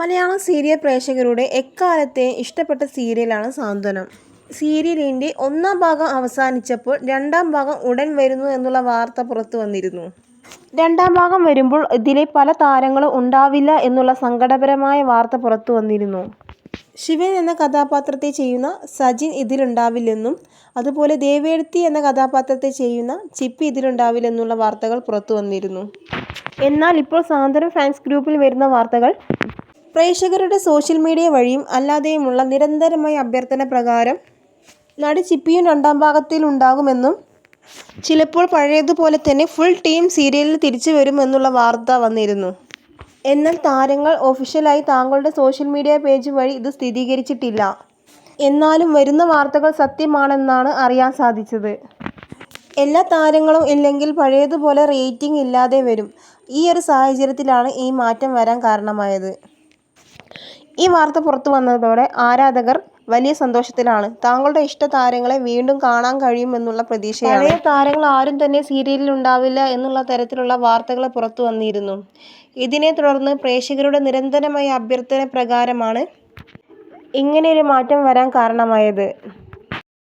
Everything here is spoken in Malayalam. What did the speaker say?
മലയാളം സീരിയൽ പ്രേക്ഷകരുടെ എക്കാലത്തെയും ഇഷ്ടപ്പെട്ട സീരിയലാണ് സാന്ത്വനം. സീരിയലിന്റെ ഒന്നാം ഭാഗം അവസാനിച്ചപ്പോൾ രണ്ടാം ഭാഗം ഉടൻ വരുന്നു എന്നുള്ള വാർത്ത പുറത്തു വന്നിരുന്നു. രണ്ടാം ഭാഗം വരുമ്പോൾ ഇതിലെ പല താരങ്ങളും ഉണ്ടാവില്ല എന്നുള്ള സങ്കടപരമായ വാർത്ത പുറത്തു വന്നിരുന്നു. ശിവൻ എന്ന കഥാപാത്രത്തെ ചെയ്യുന്ന സജിൻ ഇതിലുണ്ടാവില്ലെന്നും അതുപോലെ ദേവേഴ്ത്തി എന്ന കഥാപാത്രത്തെ ചെയ്യുന്ന ചിപ്പി ഇതിലുണ്ടാവില്ലെന്നുള്ള വാർത്തകൾ പുറത്തു വന്നിരുന്നു. എന്നാൽ ഇപ്പോൾ സാന്ത്വനം ഫാൻസ് ഗ്രൂപ്പിൽ വരുന്ന വാർത്തകൾ പ്രേക്ഷകരുടെ സോഷ്യൽ മീഡിയ വഴിയും അല്ലാതെയുമുള്ള നിരന്തരമായ അഭ്യർത്ഥന പ്രകാരം നടി ചിപ്പിയും രണ്ടാം ഭാഗത്തിൽ ഉണ്ടാകുമെന്നും ചിലപ്പോൾ പഴയതുപോലെ തന്നെ ഫുൾ ടീം സീരിയലിൽ തിരിച്ചു വരുമെന്നുള്ള വാർത്ത വന്നിരുന്നു. എന്നാൽ താരങ്ങൾ ഒഫീഷ്യലായി താങ്കളുടെ സോഷ്യൽ മീഡിയ പേജ് വഴി ഇത് സ്ഥിരീകരിച്ചിട്ടില്ല. എന്നാലും വരുന്ന വാർത്തകൾ സത്യമാണെന്നാണ് അറിയാൻ സാധിച്ചത്. എല്ലാ താരങ്ങളും ഇല്ലെങ്കിൽ പഴയതുപോലെ റേറ്റിംഗ് ഇല്ലാതെ വരും. ഈ ഒരു സാഹചര്യത്തിലാണ് ഈ മാറ്റം വരാൻ കാരണമായത്. ഈ വാർത്ത പുറത്തു വന്നതോടെ ആരാധകർ വലിയ സന്തോഷത്തിലാണ്. താങ്കളുടെ ഇഷ്ട താരങ്ങളെ വീണ്ടും കാണാൻ കഴിയുമെന്നുള്ള പ്രതീക്ഷയാണ് പഴയ താരങ്ങൾ ആരും തന്നെ സീരിയലിൽ ഉണ്ടാവില്ല എന്നുള്ള തരത്തിലുള്ള വാർത്തകൾ പുറത്തു വന്നിരുന്നു ഇതിനെ തുടർന്ന് പ്രേക്ഷകരുടെ നിരന്തരമായ അഭ്യർത്ഥന പ്രകാരമാണ് ഇങ്ങനെയൊരു മാറ്റം വരാൻ കാരണമായത്.